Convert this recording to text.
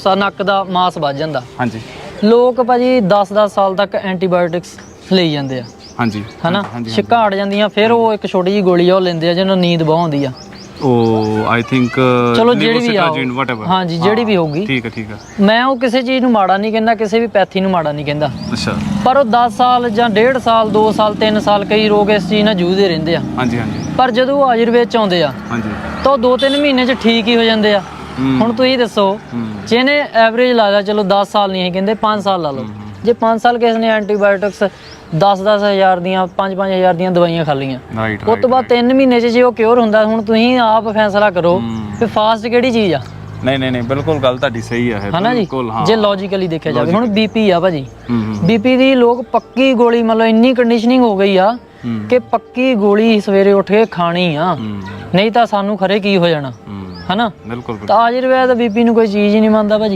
ਸਾ ਨੱਕ ਦਾ ਮਾਸ ਵੱਜ ਜਾਂਦਾ। ਹਾਂਜੀ। ਲੋਕ ਭਾਜੀ 10-10 ਸਾਲ ਤੱਕ ਐਂਟੀਬਾਇਓਟਿਕਸ ਲਈ ਜਾਂਦੇ ਆ। ਹਾਂਜੀ ਹਨਾ? ਹਾਂਜੀ ਛਿੱਕਾਂ ਹਟ ਜਾਂਦੀਆਂ ਫਿਰ ਉਹ ਇੱਕ ਛੋਟੀ ਜੀ ਗੋਲੀ ਆ ਉਹ ਲੈਂਦੇ ਆ ਜਿਹਨਾਂ ਨੂੰ ਨੀਂਦ ਬਹੁਤ ਆਉਂਦੀ ਆ। ਉਹ ਆਈ ਥਿੰਕ ਚਲੋ ਜਿਹੜੀ ਵੀ ਆ ਹਾਂਜੀ ਜਿਹੜੀ ਵੀ ਹੋਊਗੀ। ਠੀਕ ਹੈ ਠੀਕ ਹੈ ਮੈਂ ਉਹ ਕਿਸੇ ਚੀਜ਼ ਨੂੰ ਮਾੜਾ ਨਹੀਂ ਕਹਿੰਦਾ ਕਿਸੇ ਵੀ ਪੈਥੀ ਨੂੰ ਮਾੜਾ ਨਹੀਂ ਕਹਿੰਦਾ। ਅੱਛਾ। ਪਰ ਉਹ 10 ਸਾਲ ਜਾਂ 1.5 ਸਾਲ 2 ਸਾਲ 3 ਸਾਲ ਕਈ ਲੋਕ ਇਸ ਚੀਜ਼ ਨਾਲ ਜੂਝਦੇ ਰਹਿੰਦੇ ਆ। ਹਾਂਜੀ ਹਾਂਜੀ। ਪਰ ਜਦੋਂ ਉਹ ਆਯੁਰਵੇਦ ਚ ਆਉਂਦੇ ਆ ਹਾਂਜੀ। ਤਾਂ ਉਹ 2-3 ਮਹੀਨੇ ਚ ਠੀਕ ਹੀ ਹੋ ਜਾਂਦੇ ਆ। ਹੁਣ ਤੁਸੀਂ ਦੱਸੋ ਜਿਹਨੇ ਐਵਰੇਜ ਲਾ ਲਿਆ ਚਲੋ 10 ਸਾਲ ਨਹੀਂ ਹੈ ਕਹਿੰਦੇ 5 ਸਾਲ ਲਾ ਲਓ। ਜੇ 5 ਸਾਲ ਕਿਸੇ ਨੇ ਐਂਟੀਬਾਇਓਟਿਕਸ 10-10 ਹਜ਼ਾਰ ਦੀਆਂ 5-5 ਹਜ਼ਾਰ ਦੀਆਂ ਦਵਾਈਆਂ ਖਾ ਲਈਆਂ ਰਾਈਟ ਉਸ ਤੋਂ ਬਾਅਦ 3 ਮਹੀਨੇ 'ਚ ਜੇ ਉਹ ਕਿਉਰ ਹੁੰਦਾ ਹੁਣ ਤੁਸੀਂ ਆਪ ਫੈਸਲਾ ਕਰੋ। ਕਿ ਫਾਸਟ ਕਿਹੜੀ ਚੀਜ਼ ਆ। ਨਹੀਂ ਨਹੀਂ ਨਹੀਂ ਬਿਲਕੁਲ ਗੱਲ ਤੁਹਾਡੀ ਸਹੀ ਹੈ ਬਿਲਕੁਲ ਹਾਂ। ਜੇ ਲੌਜੀਕਲੀ ਦੇਖਿਆ ਜਾਵੇ ਹੁਣ ਬੀਪੀ ਆ ਭਾਜੀ। ਬੀਪੀ ਦੀ ਲੋਕ ਪੱਕੀ ਗੋਲੀ ਮਤਲਬ ਇੰਨੀ ਕੰਡੀਸ਼ਨਿੰਗ ਹੋ ਗਈ ਆ ਕਿ ਪੱਕੀ ਗੋਲੀ ਸਵੇਰੇ ਉੱਠ ਕੇ ਖਾਣੀ ਆ। ਨਹੀਂ ਤਾਂ ਸਾਨੂੰ ਖਰੇ ਕੀ ਹੋ ਜਾਣਾ? ਹਨਾ? ਬਿਲਕੁਲ ਤਾਂ ਆਯੁਰਵੈਦ ਬੀਪੀ ਨੂੰ ਕੋਈ ਚੀਜ਼ ਹੀ ਨਹੀਂ ਮੰਨਦਾ ਭਾਜੀ।